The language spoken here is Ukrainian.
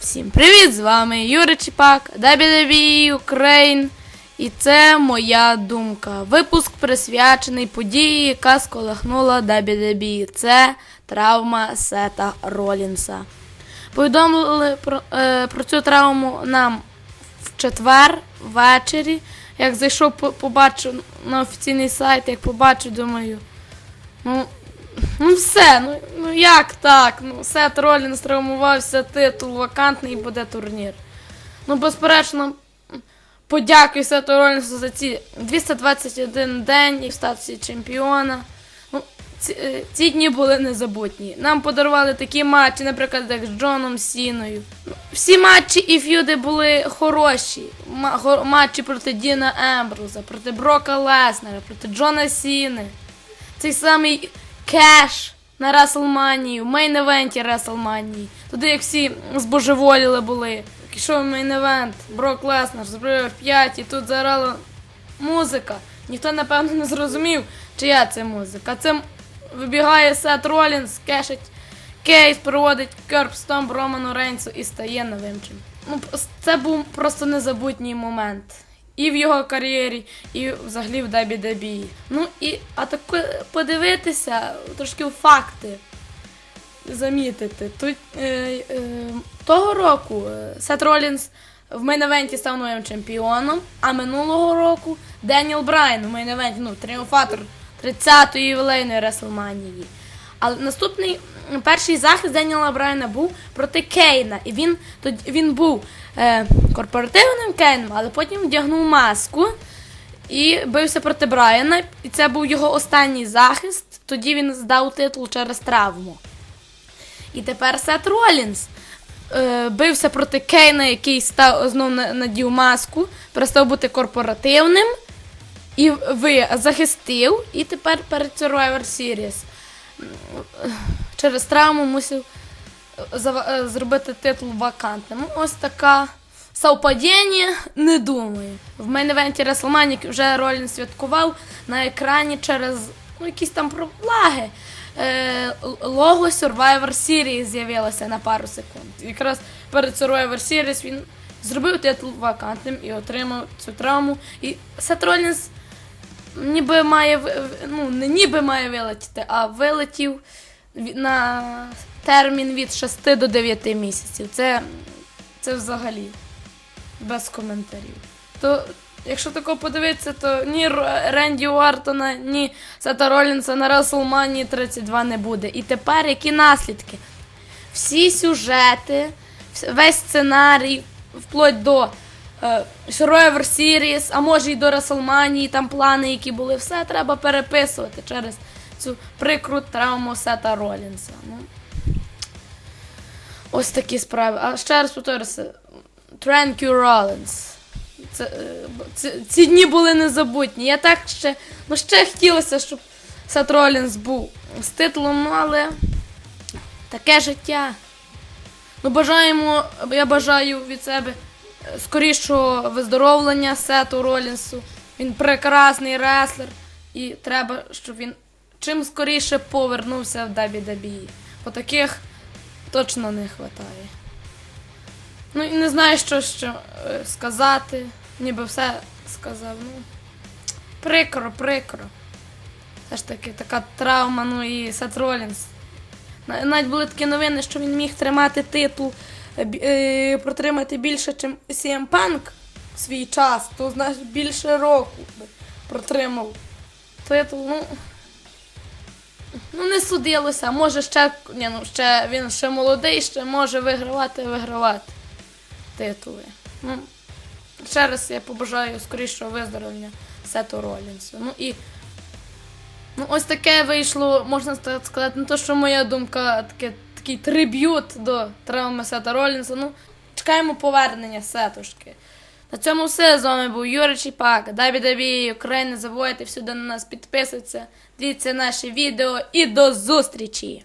Всім привіт! З вами Юрій Чіпак, WWE Ukraine. І це моя думка. Випуск присвячений події, яка сколихнула WWE. Це травма Сета Ролінса. Повідомили про, е, про цю травму нам четвер ввечері. Як зайшов, по- побачив на офіційний сайт, як побачив, думаю, ну, Ну все, ну, ну як так? Ну, Сет Ролінс травмувався, титул вакантний і буде турнір. Ну, безперечно, подякую Сету Ролінсу за ці 221 день і в статусі чемпіона. Ці, е, ці дні були незабутні. Нам подарували такі матчі, наприклад, як з Джоном Сіною. Всі матчі і ф'юди були хороші. Матчі проти Діна Ембруза, проти Брока Леснера, проти Джона Сіни. Цей самий кеш на Раселманію, мейн евенті Раселманії. Туди як всі збожеволіли були. Пішов мейн евент, Брок Леснер, зброю в 5, і тут заграла музика. Ніхто, напевно, не зрозумів, чия це музика. Це вибігає Сет Ролінс, кешить кейс, проводить керп стомп Роману Рейнсу і стає новим чим. Ну, це був просто незабутній момент. І в його кар'єрі, і взагалі в WWE. Ну і а так подивитися, трошки факти замітити. Тут, е, е, того року е, Сет Ролінс в мейн-евенті став новим чемпіоном, а минулого року Деніел Брайан в мейн-евенті, ну, тріумфатор 30-ї ювілейної Реслманії. Але наступний перший захист Деніела Брайана був проти Кейна. І він, тоді, він був е, корпоративним Кейном, але потім вдягнув маску і бився проти Брайана. І це був його останній захист. Тоді він здав титул через травму. І тепер Сет Ролінс е, бився проти Кейна, який став знов надів маску, перестав бути корпоративним. І ви захистив, і тепер перед Survivor Series через травму мусив е, зробити титул вакантним. Ну, Ось така совпадіння, не думаю. В мейн-евенті WrestleMania вже Ролін святкував на екрані через ну, якісь там провлаги. Е, лого Survivor Series з'явилося на пару секунд. Якраз перед Survivor Series він зробив титул вакантним і отримав цю травму. І Сет Ролінс ніби має ну, не ніби має вилетіти, а вилетів на термін від 6 до 9 місяців. Це, це взагалі без коментарів. То, якщо тако подивитися, то ні Ренді Уартона, ні Сета Ролінса на Расселманії 32 не буде. І тепер які наслідки? Всі сюжети, весь сценарій, вплоть до Survivor Series, а може і до Расселманії, там плани, які були, все треба переписувати через цю прикру травму Сета Ролінса. Ну. Ось такі справи. А ще раз повторюся, Тренк Ролінс. Е, ці, дні були незабутні. Я так ще, ну ще хотілося, щоб Сет Ролінс був з титулом, ну але таке життя. Ну, бажаємо, я бажаю від себе е, скорішого виздоровлення Сету Ролінсу. Він прекрасний реслер. І треба, щоб він чим скоріше повернувся в WWE. Бо таких точно не вистачає. Ну і не знаю, що ще е, сказати. Ніби все сказав. Ну, прикро, прикро. Все ж таки, така травма, ну і Сет Ролінс. Навіть були такі новини, що він міг тримати титул, протримати більше, ніж CM Punk в свій час, то значить більше року протримав титул. Ну, ну не судилося. Може ще, ні, ну, ще він ще молодий, ще може вигравати, вигравати титули. Ну, ще раз я побажаю скорішого виздоровлення Сету Ролінсу. Ну і Ну, ось таке вийшло, можна сказати, не то, що моя думка, таке, такий триб'ют до травми Сета Ролінса. Ну, чекаємо повернення Сетушки. На цьому все. З вами був Юрій Чіпак, WWE Україна. Не забувайте всюди на нас підписуватися, дивіться наші відео і до зустрічі!